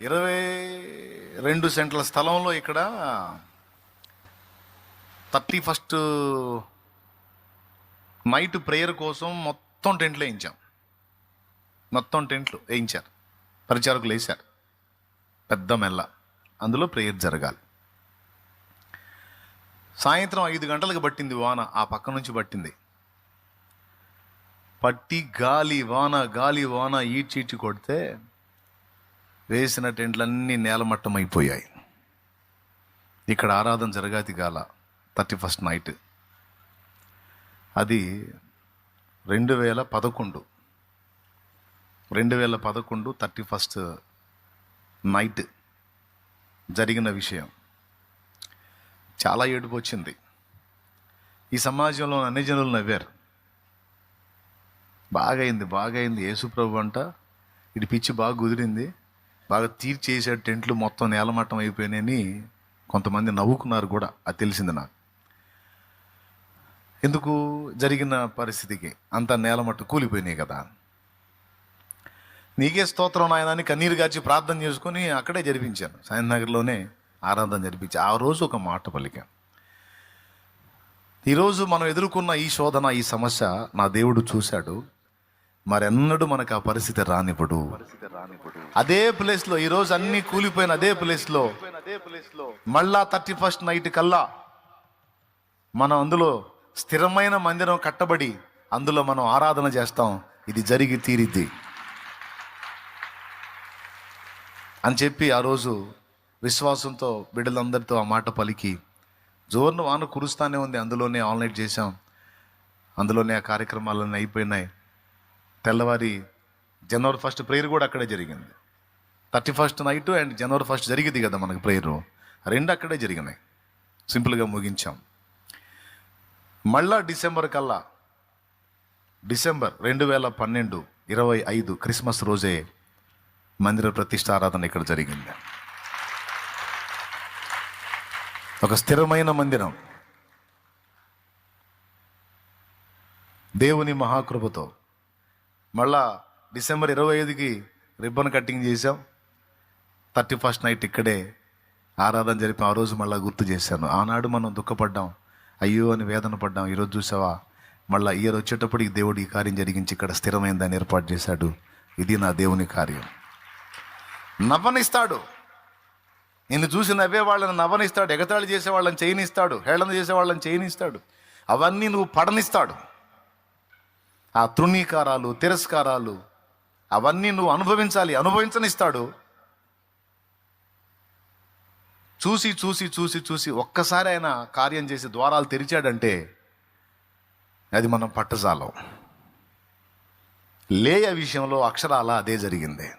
ఇరవై రెండు సెంట్ల స్థలంలో ఇక్కడ థర్టీ ఫస్ట్ నైట్ ప్రేయర్ కోసం మొత్తం టెంట్లు వేయించాం. మొత్తం టెంట్లు వేయించారు. పరిచారకులు వేశారు. పెద్ద మెల్ల. అందులో ప్రేయర్ జరగాలి. సాయంత్రం ఐదు గంటలకు పట్టింది వాన. ఆ పక్క నుంచి పట్టింది. పట్టి గాలి వాన గాలి వాన ఈడ్చీడ్చి కొడితే వేసిన టెంట్లన్నీ నేలమట్టం అయిపోయాయి. ఇక్కడ ఆరాధన జరగాతి గాల థర్టీ ఫస్ట్ నైట్. అది రెండు వేల పదకొండు. రెండు వేల పదకొండు థర్టీ ఫస్ట్ నైట్ జరిగిన విషయం. చాలా ఏడుపు వచ్చింది. ఈ సమాజంలో అన్ని జనులు నవ్వారు. బాగైంది బాగైంది. యేసుప్రభు అంట ఇటు పిచ్చి బాగా కుదిరింది. బాగా తీర్చేసాడు టెంట్లు మొత్తం నేలమట్టం అయిపోయినాయని కొంతమంది నవ్వుకున్నారు కూడా. అది తెలిసింది నాకు. ఎందుకు? జరిగిన పరిస్థితికి అంత నేలమట్టు కూలిపోయినాయి కదా. నీకే స్తోత్రం నాయన అని కన్నీరు గార్చి ప్రార్థన చేసుకొని అక్కడే జరిపించాను. సాయంత్రనగర్లోనే ఆరాధన జరిపించి ఆ రోజు ఒక మాట పలికాను. ఈరోజు మనం ఎదుర్కొన్న ఈ శోధన ఈ సమస్య నా దేవుడు చూశాడు. మరెన్నడూ మనకు ఆ పరిస్థితి రానివ్వడు. అదే ప్లేస్లో ఈరోజు అన్ని కూలిపోయిన అదే ప్లేస్లో మళ్ళా థర్టీ ఫస్ట్ నైట్ కల్లా మనం అందులో స్థిరమైన మందిరం కట్టబడి అందులో మనం ఆరాధన చేస్తాం. ఇది జరిగి తీరిద్ది. అని చెప్పి ఆ రోజు విశ్వాసంతో బిడ్డలందరితో ఆ మాట పలికి జోరును వాన కురుస్తానే ఉంది అందులోనే ఆన్లైన్ చేశాం. అందులోనే ఆ కార్యక్రమాలన్నీ అయిపోయినాయి. తెల్లవారి జనవరి ఫస్ట్ ప్రేయర్ కూడా అక్కడే జరిగింది. Thirty first night and January first జరిగింది కదా మనకి ప్రేయర్ రెండు అక్కడే జరిగినాయి. సింపుల్గా ముగించాం. మళ్ళా డిసెంబర్ కల్లా డిసెంబర్ రెండు వేల పన్నెండు ఇరవై ఐదు క్రిస్మస్ రోజే మందిర ప్రతిష్ట ఆరాధన ఇక్కడ జరిగింది. ఒక స్థిరమైన మందిరం. దేవుని మహాకృపతో మళ్ళా డిసెంబర్ ఇరవై ఐదుకి రిబ్బన్ కటింగ్ చేసాం థర్టీ ఫస్ట్ నైట్ ఇక్కడే ఆరాధన జరిపి ఆ రోజు మళ్ళీ గుర్తు చేశాను. ఆనాడు మనం దుఃఖపడ్డాం. అయ్యో అని వేదన పడ్డాం. ఈరోజు చూసావా? మళ్ళీ ఇయర్ వచ్చేటప్పటికి దేవుడు ఈ కార్యం జరిగించి ఇక్కడ స్థిరమైందని ఏర్పాటు చేశాడు. ఇది నా దేవుని కార్యం. నవ్వనిస్తాడు. నిన్ను చూసి నవ్వే వాళ్ళని నవ్వనిస్తాడు. ఎగతాళి చేసే వాళ్ళని చేయనిస్తాడు. హేళన చేసే వాళ్ళని చేయనిస్తాడు. అవన్నీ నువ్వు పడనిస్తాడు. ఆ తృణీకారాలు తిరస్కారాలు అవన్నీ నువ్వు అనుభవించాలి అనుభవించనిస్తాడు. చూసి చూసి చూసి చూసి ఒక్కసారి ఆయన కార్యం చేసి ద్వారాలు తెరిచాడంటే అది మనం పట్టజాలం. లేయ విషయంలో అక్షరాల అదే జరిగింది.